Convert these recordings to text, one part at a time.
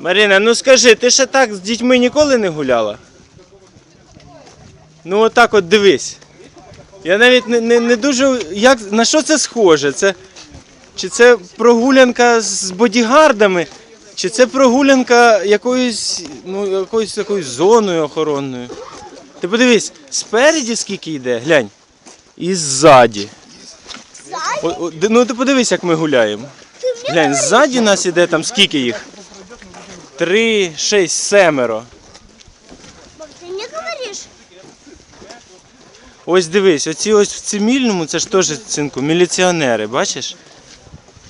Марина, ну скажи, ти ще так з дітьми ніколи не гуляла? Ну отак от дивись. Я навіть не, не, не дуже. Як, на що це схоже? Це, чи це прогулянка з бодігардами, чи це прогулянка якоюсь, ну, якоюсь такою зоною охоронною. Ти подивись, спереді скільки йде, глянь. І ззаді. О, о, ну ти подивись, як ми гуляємо. Глянь, ззаді нас іде там скільки їх? Три, шість, семеро. Ты не говоришь? Ось дивись, оці ось в цивільному, це ж теж цинку, міліціонери, бачиш?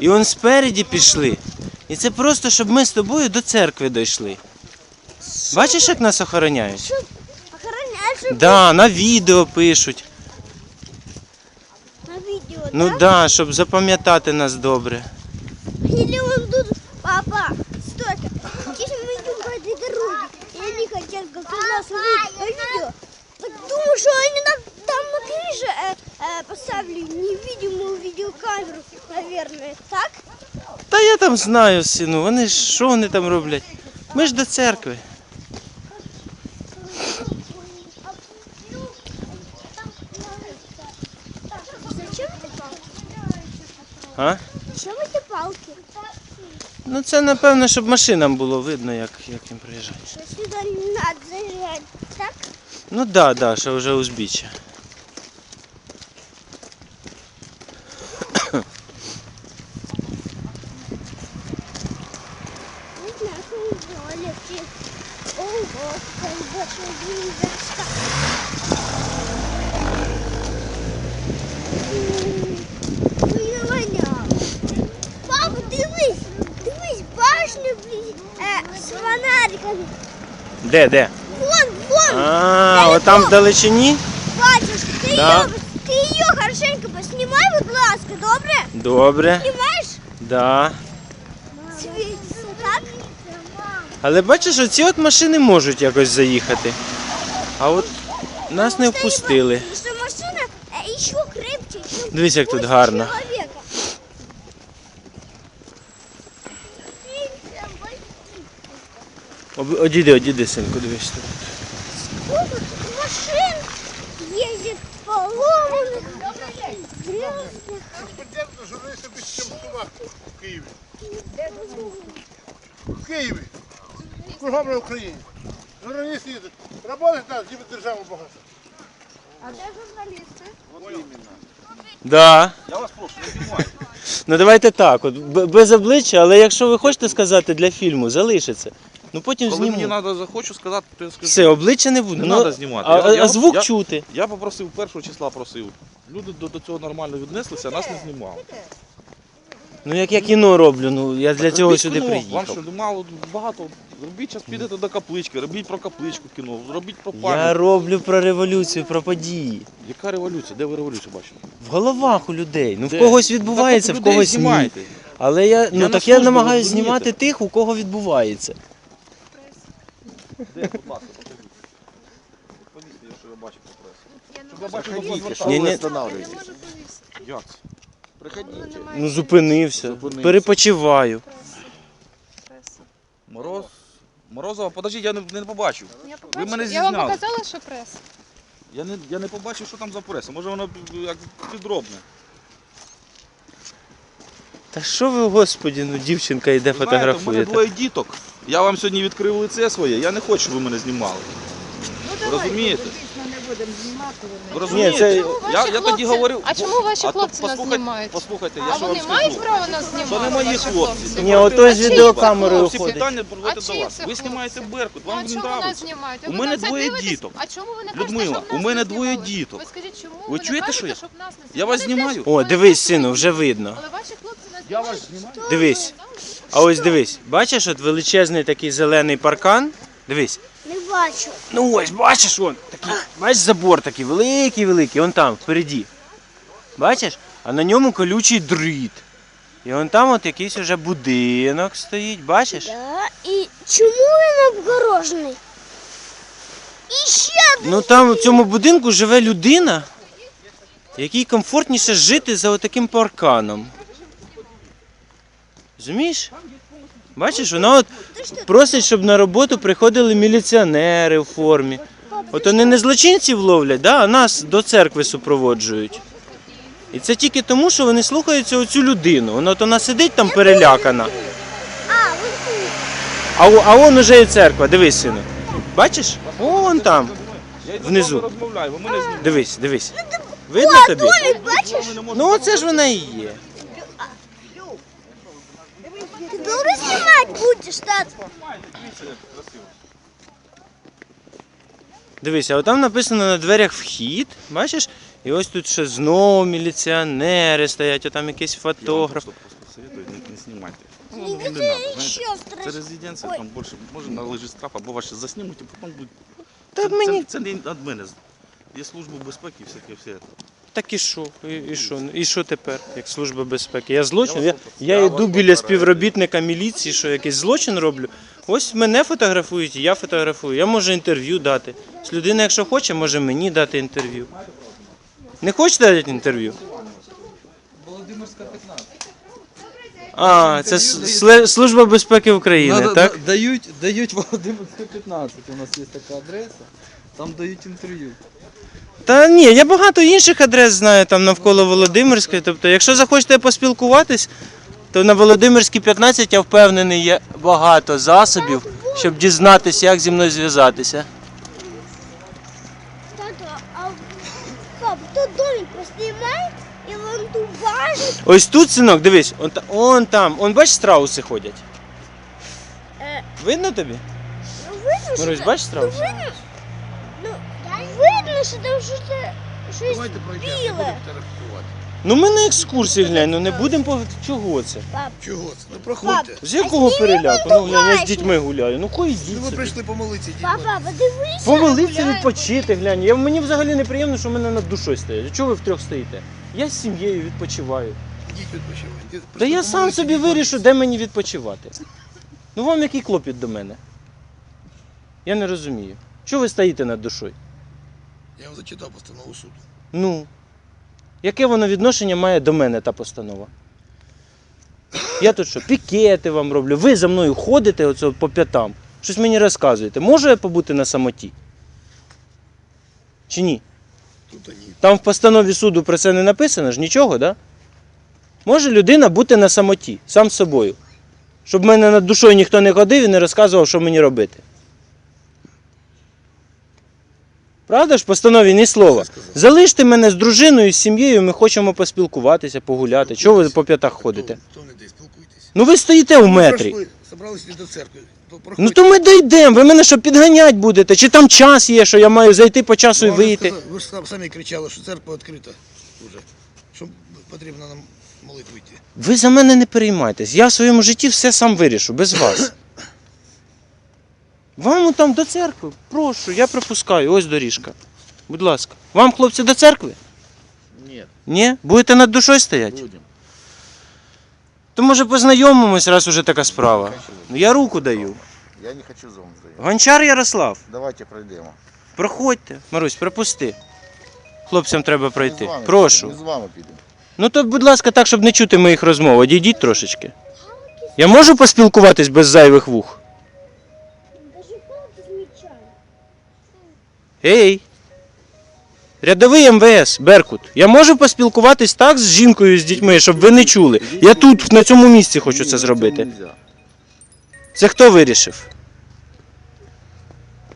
І он спереді пішли. І це просто, щоб ми з тобою до церкви дійшли. Бачиш, як нас охороняють? Охраняешь же Да, на відео пишуть. на видео, Ну да? да, щоб запам'ятати нас добре. Или он тут... они хотят как у нас увидеть на видео, так думаю, что они нам там на крыше э, э, поставили невидимую видеокамеру, наверное, так? Та я там знаю, сину, вони ж що вони там роблять? Ми ж до церкви. Зачем эти палки? А? Зачем эти палки? Ну це напевно, щоб машинам було видно, як, як їм приїжджають. Ну да, да, що вже узбіччя. Папа, дивись, дивись, блін, е, з фонариками. Де, де? Вон, вон, А, отам в далечині? бачиш, ти, Да. її, ти її хорошенько поснімай, будь ласка, добре? Добре. Знімаєш? Да. Так? Але бачиш, оці от машини можуть якось заїхати. А от нас не впустили. Потому что машина э, еще крепче, чем Дивись, як тут гарно. человека. Об- Одійди, одійди, синку, дивись тут. Сколько тут машин ездит поломанных, грязных. Журналісти більше, ніж в в Києві. В Києві. Кругом на Україні. Журналісти їздять. Работать треба, ніби держава багато. Да. Я вас прошу, не знімайте. Ну давайте так, от б- без обличчя, але якщо ви хочете сказати для фільму, залишиться. Ну потім Коли мені треба захочу сказати, то я скажу. Все, обличчя не буде. Не ну, знімати. А, Я- а- я- а звук я- чути. Я попросив першого числа просив. Люди до, до цього нормально віднеслися, а нас не знімали. Ну як я кіно роблю, ну я для цього Робіть сюди кіно. Вам приїхав. що мало багато. Робіть час підете до каплички, робіть про капличку кіно, робіть про Я пам'ять. роблю про революцію, про події. Яка революція? Де ви революцію бачили? В головах у людей. Ну в Де? когось відбувається, Так, в людей когось ні. Але я, ну на так я службі, намагаюся розумієте? знімати тих, у кого відбувається. Де, будь ласка, покажіть. Повісьте, я я бачив по пресі. Щоб я бачив, як вас Ні, ні. звертали. Як це? Приходіть. Ну зупинився. Зупинився. Перепочиваю. Мороз. Морозова, подождіть, я не, не побачив. Я, Ви побачила. мене я вам показала, що прес. Я не, я не побачив, що там за преса. Може воно як підробне. Та що ви, господі, ну дівчинка йде Ви знаєте, в мене фотографуєте. двоє діток. Я вам сьогодні відкрив лице своє, я не хочу, щоб ви мене знімали. Ви розумієте? Ви розумієте? це- Я, Ваші я тоді хлопці- говорив. А чому ваші хлопці нас послухайте, знімають? Послухайте, я А що вони мають скажу. право нас знімати? То не мої ваші хлопці. Ні, ото з чиї відеокамерою Всі ходить. питання проводять до чиї вас. це Ви хлопці? знімаєте Беркут, Ну, вам а він чому нас нравиться. У мене на це двоє дивитесь? діток. А чому ви не кажете, Людмила, щоб нас у мене не двоє знімали? діток. Ви скажіть, чому Ви не чуєте, кажете, що я? щоб нас не Я вас знімали? знімаю. О, дивись, сину, вже видно. Але ваші хлопці нас знімають. Дивись. А ось дивись, бачиш, от величезний такий зелений паркан. Дивись. Не бачу. Ну ось, бачиш, он, такий, бачиш забор такий великий, великий, он там, впереді. Бачиш? А на ньому колючий дріт. І он там от якийсь уже будинок стоїть, бачиш? Да, і чому він обгорожений? І ще Ну там в цьому будинку живе людина, якій комфортніше жити за отаким парканом. Розумієш? Бачиш, вона от просить, щоб на роботу приходили міліціонери в формі. От вони не злочинців ловлять, да, а нас до церкви супроводжують. І це тільки тому, що вони слухаються оцю людину. Вона от вона сидить там перелякана. А. А, он уже і церква, дивись, сину. Бачиш? О, вон там. Внизу. Дивись, дивись. Видно тобі? Ну оце ж вона і є. Ти добре знімати будеш, тат? Дивися, а там написано на дверях вхід, бачиш? І ось тут ще знову міліціонери стоять, а там якийсь фотограф. советую, не, не. Ну, не це надо, страшно. резиденція, там більше може належить штраф, або ваші заснімуть, і потім буде. Та це, мені- це, це не від мене. Є служба безпеки всяке все. Так і що? І, і що? І що тепер, як служба безпеки? Я злочин? Я, я я йду біля співробітника міліції, що якийсь злочин роблю. Ось мене фотографують, я фотографую. Я можу інтерв'ю дати. З людини, якщо хоче, може мені дати інтерв'ю. Не хочете дати інтерв'ю? Володимирська 15. А, це сле- служба безпеки України, Надо- так? да- Дають, дають Володимирська 15. У нас є така адреса. Там дають інтерв'ю. Та ні, я багато інших адрес знаю там навколо Володимирської. Тобто, якщо захочете поспілкуватись, то на Володимирській 15, я впевнений, є багато засобів, щоб дізнатися, як зі мною зв'язатися. Тато, а пап, тут домик поснімай, і вон тут важить. Ось тут, синок, дивись, он, та- он там, он бачиш, страуси ходять. Е. Видно тобі? Ну, видно, Марусь, бачиш страуси? видно, ну, видно, що там щось, щось Давайте пройдемо, не біле. будемо фотографувати. Ну ми на екскурсії глянь, ну не будемо по чого це? Пап, Чого це? Ну проходьте. З якого переляку? Ну глянь, я з дітьми гуляю. Ну кой Ну ви прийшли помолитися, дітьми. папа, подивися. Помолився гуляємо. відпочити, глянь. Я, мені взагалі неприємно, що в мене над душою стоять. Чого ви втрьох стоїте? Я з сім'єю відпочиваю. Ідіть відпочивайте. Та я сам собі дітьми. вирішу, де мені відпочивати. Ну вам який клопіт до мене? Я не розумію. Чого ви стоїте над душою? Я вам зачитав постанову суду. Ну. Яке воно відношення має до мене та постанова? Я тут що, пікети вам роблю, ви за мною ходите оце по п'ятам, щось мені розказуєте. Можу я побути на самоті? Чи ні? Тут ні. Там в постанові суду про це не написано ж нічого, да? Може людина бути на самоті, сам з собою. Щоб мене над душою ніхто не ходив і не розказував, що мені робити. Правда ж, постанові ні слова. Залиште мене з дружиною, з сім'єю, ми хочемо поспілкуватися, погуляти. Чого ви по п'ятах ходите? Хто не де, спілкуйтесь. Ну ви стоїте в метрі. пройшли, Собрались до церкви. Ну то ми дійдемо, ви мене що підганять будете? Чи там час є, що я маю зайти по часу і вийти? Ви ж самі кричали, що церква відкрита вже. Що потрібно нам молитву йти. Ви за мене не переймайтесь. Я в своєму житті все сам вирішу, без вас. Вам там до церкви. Прошу, я пропускаю. Ось доріжка. Будь ласка. Вам, хлопці, до церкви? Ні, Ні? Будете над душою стояти? будемо. То може познайомимось, раз уже така справа. Ну, Я руку даю. Я не хочу за вами стояти. Гончар Ярослав, Давайте пройдемо. проходьте. Марусь, пропусти. Хлопцям треба пройти. Прошу. Ми з вами підемо. Ну то, будь ласка, так, щоб не чути моїх розмов. Одійдіть трошечки. Я можу поспілкуватись без зайвих вух? Ей! Рядовий МВС, Беркут. Я можу поспілкуватись так з жінкою, з дітьми, щоб ви не чули. Я тут, на цьому місці, хочу це зробити. Це хто вирішив?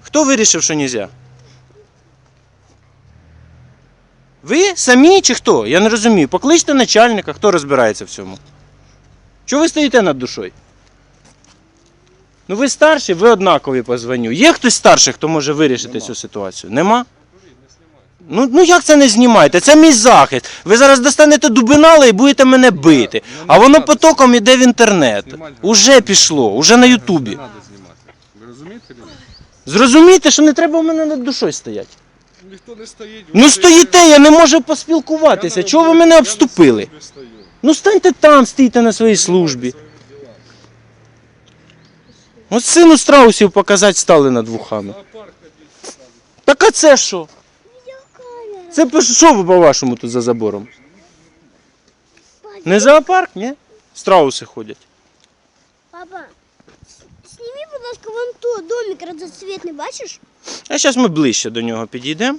Хто вирішив, що нельзя? Ви самі чи хто? Я не розумію. Покличте начальника, хто розбирається в цьому. Чого ви стоїте над душою? Ну ви старші, ви однакові по званню. Є хтось старший, хто може вирішити цю ситуацію? Нема? Ну, ну як це не знімаєте? Це мій захист. Ви зараз достанете дубинала і будете мене бити. А воно потоком іде в інтернет. Уже пішло, уже на Ютубі. Надо знімати. Ви розумієте? чи? Зрозумійте, що не треба в мене над душою стояти. Ніхто не стоїть. Ну стоїте, я не можу поспілкуватися. Чого ви мене обступили? Ну станьте там, стійте на своїй службі. От сину страусів показати стали над вухами. Так а це що? Це що по-вашому тут за забором? Не зоопарк, ні? Страуси ходять. Папа, с- сними, будь ласка, вон то домик разноцветный, бачиш? А зараз ми ближче до нього підійдемо.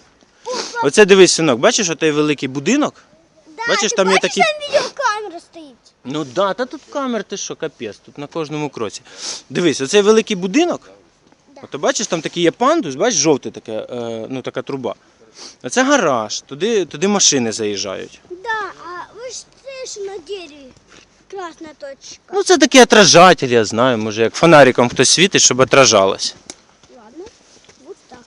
Оце дивись, синок, бачиш отей великий будинок? Да, Бачиш, ти там є такі- там відеокамера стоїть. Ну да, та тут камер, ти що, капець, тут на кожному кроці. Дивись, оцей великий будинок. Да. Ото бачиш, там такий є пандус, бачиш, жовтий таке, е, ну така труба. А це гараж, туди, туди машини заїжджають. Да, а ви ж це ж на дереві. Красна точка. Ну це такий отражатель, я знаю, може як фонариком хтось світить, щоб отражалось. Ладно, вот так.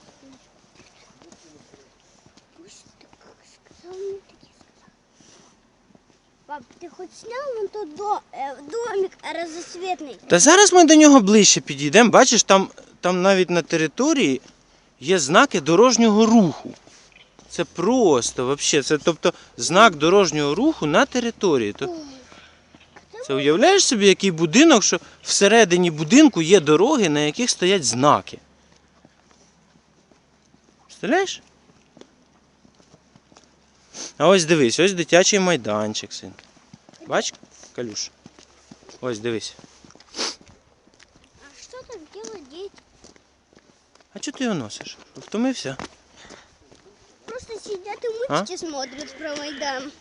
Пусть так сказал, мне таки сказал. Пап, ты хоть снял вон тот до, э, домик разноцветный? Та зараз ми до нього ближче підійдемо. Бачиш, там, там навіть на території є знаки дорожнього руху. Це просто, взагалі, це тобто знак дорожнього руху на території. То, це уявляєш собі, який будинок, що всередині будинку є дороги, на яких стоять знаки. Представляєш? А ось дивись, ось дитячий майданчик, син. Бач, Калюш? Ось дивись. А что там делают дети? А чого ти його носиш? Втомився? Просто сидят и мультики смотрят про Майдан.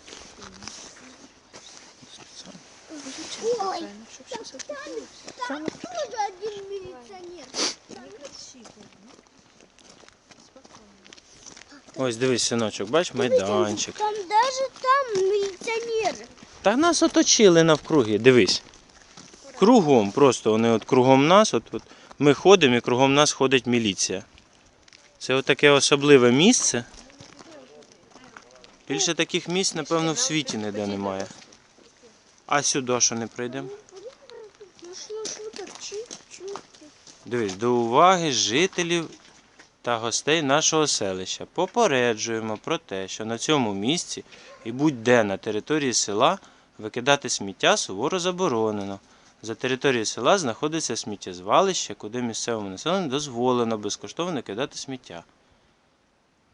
Ой, там, там, там тоже один милиционер. Ось дивись, синочок, бач, майданчик. Там даже там милиционер. Та нас оточили навкруги, дивись. Кругом, просто вони от кругом нас, от, от ми ходимо і кругом нас ходить міліція. Це от таке особливе місце. Більше таких місць, напевно, в світі ніде немає. А сюди що не прийдемо? Дивись, до уваги жителів та гостей нашого селища. Попереджуємо про те, що на цьому місці і будь-де на території села викидати сміття суворо заборонено. За територією села знаходиться сміттєзвалище, куди місцевому населенню дозволено безкоштовно кидати сміття.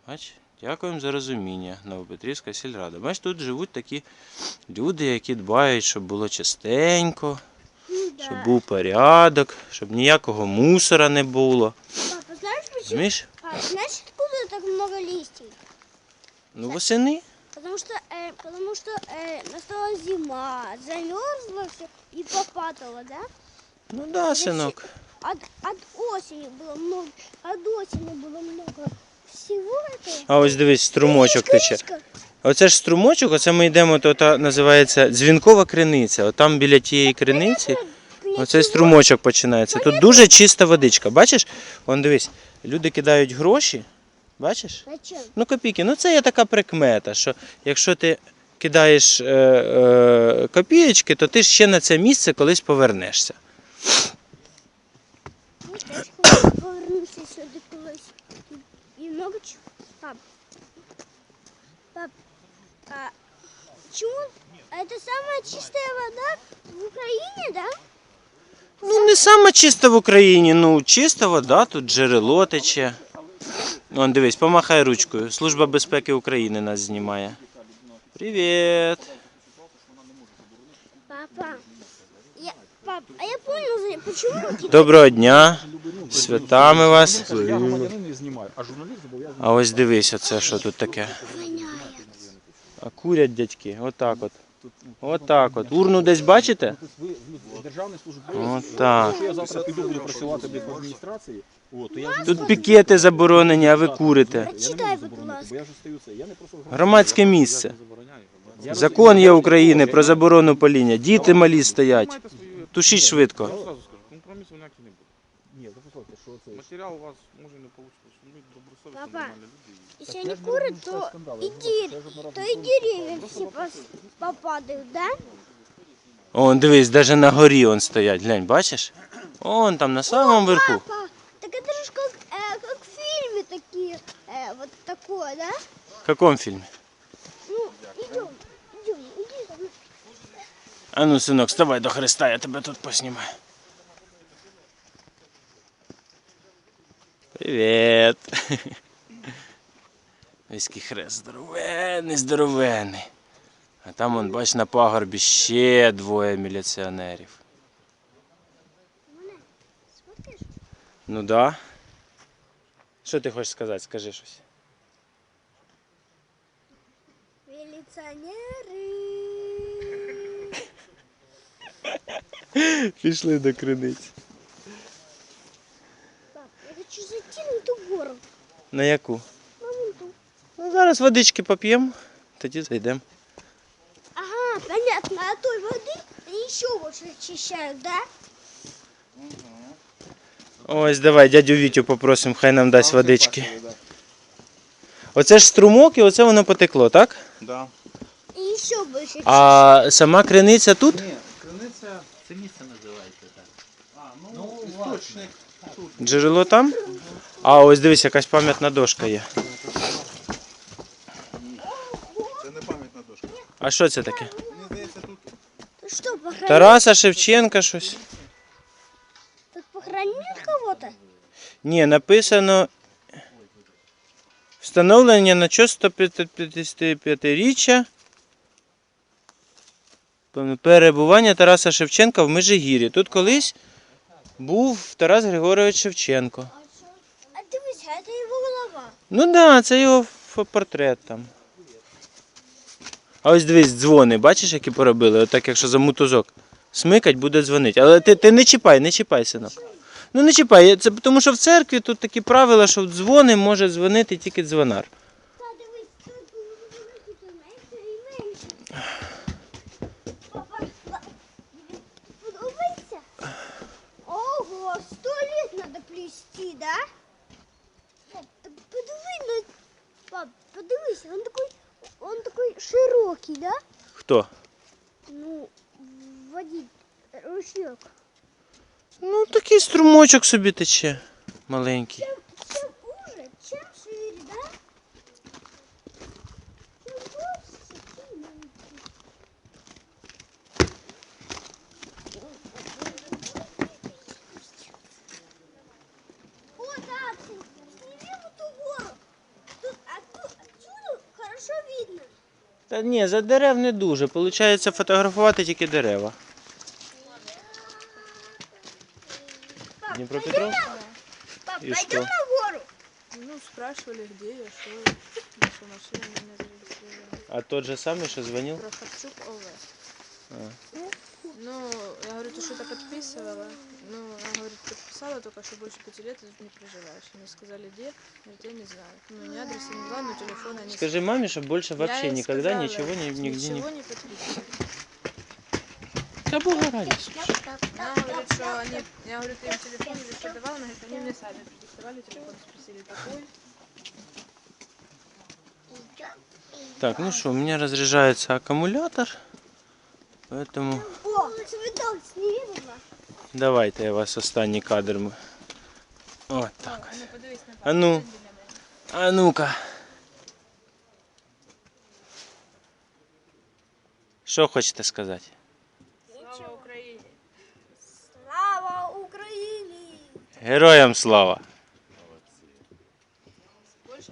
Бач, дякуємо за розуміння, Новопетрівська сільрада. Бач, тут живуть такі люди, які дбають, щоб було чистенько, Ну щоб був порядок, щоб ніякого мусора не було. Папа, знаешь, откуда так много листьев? Ну, восени Потому что, э, потому что э, настала зима, замерзло все и попадало, да? Ну да, синок. От, от осени было много, от осени было много всего этого. А ось дивись, струмочок тече. Кричка. Оце ж струмочок, оце ми йдемо, то та називається дзвінкова криниця. Отам біля тієї криниці, оцей струмочок починається. Тут дуже чиста водичка. Бачиш? Вон дивись, люди кидають гроші. Бачиш? Ну, копійки. Ну це є така прикмета, що якщо ти кидаєш е, е, копієчки, то ти ж ще на це місце колись повернешся. Мы теж колись повернемося сюди колись. І, чого. Пап, пап, а чому? Это самая чистая вода в Украине, да? Ну, не саме чисто в Україні, ну чиста вода, тут джерело тече. Вон, дивись, помахай ручкою. Служба безпеки України нас знімає. Привіт. Папа, я, пап, а я понял, почему Доброго дня. Святами вас. А ось дивись, оце що тут таке. А курять дядьки. Отак от. Отак от. Урну десь бачите? Ви в державній. Отак. Якщо я завтра піду буду працювати в адміністрації, от, то я ж Тут пікети заборонені, а ви курите. Читай, будь ласка. бо я ж стою це. Я не просто Громадське місце. Закон є України про заборону паління. Діти малі стоять. Тушіть швидко. Я зразу скажу, компромісу ніякий не буде. Ні, послухайте, що це. Матеріал у вас може не вийде, ми добросовісні Папа. нормальні люди. і- Если они курят, то и, дерь- то и деревья все пос- попадают, да? Он дивись, навіть на горі он стоять. Глянь, бачиш? Он там на самому верху. Папа, так это же ж как, э, как в фильме такие, э, вот такое, да? В якому фільмі? Ну, идем, идем, иди. А ну, синок, вставай до Христа, я тебе тут поснімаю. Привіт. Війський хрест здоровенний, здоровенний. А там, он, бач, на пагорбі ще двоє міліціонерів. Ну да. Що ти хочеш сказати? Скажи щось. Милиционеры. Пішли до криниць. Пап, я хочу зайти на ту гору. На яку? Ну, зараз водички поп'ємо, тоді зайдемо. Ага, понятно. А той воды они еще больше очищают, да? Ось давай дядю Вітю попросимо, хай нам дасть водички. Оце ж струмок і оце воно потекло, так? Да. И еще больше. А сама криниця тут? Ні, криниця, це місце називається так. А, ну, істочник. Джерело там? А ось дивись, якась пам'ятна дошка є. Це не пам'ятна дошка. А що це таке? Что, похоронил? Тараса Шевченка щось. Тут похоронил кого-то? Ні, написано. Встановлення на честь 155-річчя перебування Тараса Шевченка в Межигір'ї. Тут колись був Тарас Григорович Шевченко. А дивись, а это его голова. Ну так, да, це його ф- портрет там. А ось дивись, дзвони, бачиш, які поробили? Отак, якщо за мотузок смикать, буде дзвонити. Але ти, ти не чіпай, не чіпай, синок. Ну не чіпай, це тому що в церкві тут такі правила, що в дзвони може дзвонити тільки дзвонар. Ого, сто лет надо плести, да? Пап, п- подиви на... Пап, подивись, он такой широкий, да? Хто? Ну, водить ручок. Ну такий струмочок собі тече. Маленький. Чем, чем уже, чем шире, да? Чем больше, тем меньше. О, да, сними вот ту гору. Тут, а тут, отсюда хорошо видно. Та ні, за дерев не дуже. Получається фотографувати тільки дерева. Дніпропетровськ? Пап, И пойдем что? на гору. Ну, спрашивали, где я, что я, что машина меня зарегистрировала. А тот же самый, що дзвонив? Прохорчук ОВ. А. Ну, я говорю, ты что-то подписывала? Ну, она говорит, подписала, только что больше пяти лет тут не проживаешь. Мне сказали, где? Говорит, я не знаю. Ну, ни адреса не знаю, но телефона не Скажи маме, щоб більше Я вообще ей никогда сказала, ничего ни, нигде не... Ничего не подписывала. Та Бога раді. Она говорит, что они... Я говорю, ты им телефон что давал? Она говорит, они мне сами продиктовали телефон, спросили, какой. Так, ну что, у меня разряжается аккумулятор. Поэтому О, цветок сними, будь ласка. давайте я вас останній кадр. ми- От так. Ну, подивись на А ну, а ну-ка. Що хочете сказати? Слава Україні! Слава Україні! Героям слава!